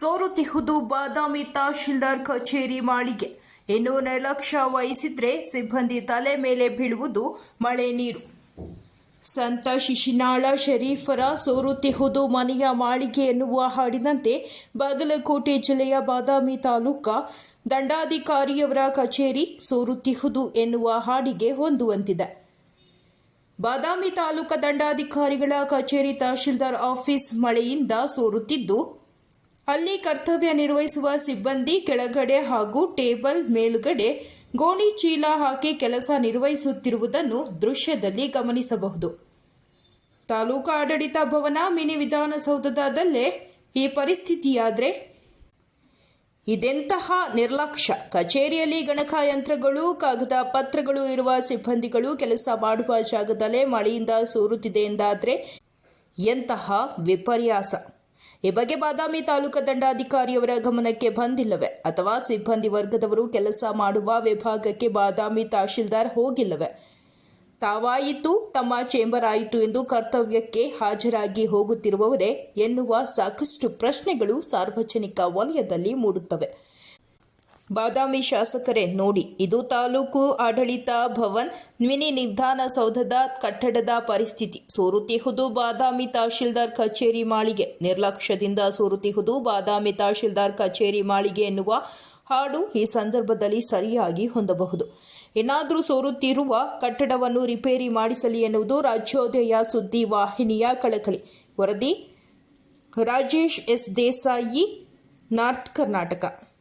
ಸೋರುತ್ತಿಹುದು ಬಾದಾಮಿ ತಹಶೀಲ್ದಾರ್ ಕಚೇರಿ ಮಾಳಿಗೆ. ಇನ್ನು ನಿರ್ಲಕ್ಷ್ಯ ವಹಿಸಿದ್ರೆ ಸಿಬ್ಬಂದಿ ತಲೆ ಮೇಲೆ ಬೀಳುವುದು ಮಳೆ ನೀರು. ಸಂತ ಶಿಶಿನಾಳ ಶರೀಫರ ಸೋರುತ್ತಿಹುದು ಮನೆಯ ಮಾಳಿಗೆ ಎನ್ನುವ ಹಾಡಿನಂತೆ ಬಾಗಲಕೋಟೆ ಜಿಲ್ಲೆಯ ಬಾದಾಮಿ ತಾಲೂಕ ದಂಡಾಧಿಕಾರಿಯವರ ಕಚೇರಿ ಸೋರುತ್ತಿಹುದು ಎನ್ನುವ ಹಾಡಿಗೆ ಹೊಂದುವಂತಿದೆ. ಬಾದಾಮಿ ತಾಲೂಕ ದಂಡಾಧಿಕಾರಿಗಳ ಕಚೇರಿ ತಹಶೀಲ್ದಾರ್ ಆಫೀಸ್ ಮಳೆಯಿಂದ ಸೋರುತ್ತಿದ್ದು ಅಲ್ಲಿ ಕರ್ತವ್ಯ ನಿರ್ವಹಿಸುವ ಸಿಬ್ಬಂದಿ ಕೆಳಗಡೆ ಹಾಗೂ ಟೇಬಲ್ ಮೇಲುಗಡೆ ಗೋಣಿ ಚೀಲ ಹಾಕಿ ಕೆಲಸ ನಿರ್ವಹಿಸುತ್ತಿರುವುದನ್ನು ದೃಶ್ಯದಲ್ಲಿ ಗಮನಿಸಬಹುದು. ತಾಲೂಕು ಆಡಳಿತ ಭವನ ಮಿನಿ ವಿಧಾನಸೌಧದಲ್ಲೇ ಈ ಪರಿಸ್ಥಿತಿಯಾದರೆ ಇದೆಂತಹ ನಿರ್ಲಕ್ಷ್ಯ. ಕಚೇರಿಯಲ್ಲಿ ಗಣಕಯಂತ್ರಗಳು, ಕಾಗದ ಪತ್ರಗಳು ಇರುವ ಸಿಬ್ಬಂದಿಗಳು ಕೆಲಸ ಮಾಡುವ ಜಾಗದಲ್ಲೇ ಮಳೆಯಿಂದ ಸೋರುತ್ತಿದೆ ಎಂದಾದರೆ ಎಂತಹ ವಿಪರ್ಯಾಸ. ಈ ಬಗ್ಗೆ ಬಾದಾಮಿ ತಾಲೂಕು ದಂಡಾಧಿಕಾರಿಯವರ ಗಮನಕ್ಕೆ ಬಂದಿಲ್ಲವೇ. ಅಥವಾ ಸಿಬ್ಬಂದಿ ವರ್ಗದವರು ಕೆಲಸ ಮಾಡುವ ವಿಭಾಗಕ್ಕೆ ಬಾದಾಮಿ ತಹಶೀಲ್ದಾರ್ ಹೋಗಿಲ್ಲವೇ. ತಾವಾಯಿತು, ತಮ್ಮ ಚೇಂಬರ್ ಆಯಿತು ಎಂದು ಕರ್ತವ್ಯಕ್ಕೆ ಹಾಜರಾಗಿ ಹೋಗುತ್ತಿರುವವರೇ ಎನ್ನುವ ಸಾಕಷ್ಟು ಪ್ರಶ್ನೆಗಳು ಸಾರ್ವಜನಿಕ ವಲಯದಲ್ಲಿ ಮೂಡುತ್ತವೆ. ಬಾದಾಮಿ ಶಾಸಕರೇ, ನೋಡಿ, ಇದು ತಾಲೂಕು ಆಡಳಿತ ಭವನ್, ಮಿನಿ ನಿಧಾನಸೌಧದ ಕಟ್ಟಡದ ಪರಿಸ್ಥಿತಿ. ಸೋರುತಿಹುದು ಬಾದಾಮಿ ತಹಶೀಲ್ದಾರ್ ಕಚೇರಿ ಮಾಳಿಗೆ. ನಿರ್ಲಕ್ಷ್ಯದಿಂದ ಸೋರುತಿಹುದು ಬಾದಾಮಿ ತಹಶೀಲ್ದಾರ್ ಕಚೇರಿ ಮಾಳಿಗೆ ಎನ್ನುವ ಹಾಡು ಈ ಸಂದರ್ಭದಲ್ಲಿ ಸರಿಯಾಗಿ ಹೊಂದಬಹುದು. ಏನಾದರೂ ಸೋರುತ್ತಿರುವ ಕಟ್ಟಡವನ್ನು ರಿಪೇರಿ ಮಾಡಿಸಲಿ ಎನ್ನುವುದು ರಾಜ್ಯೋದಯ ಸುದ್ದಿ ವಾಹಿನಿಯ ಕಳಕಳಿ. ವರದಿ, ರಾಜೇಶ್ ಎಸ್ ದೇಸಾಯಿ, ನಾರ್ತ್ ಕರ್ನಾಟಕ.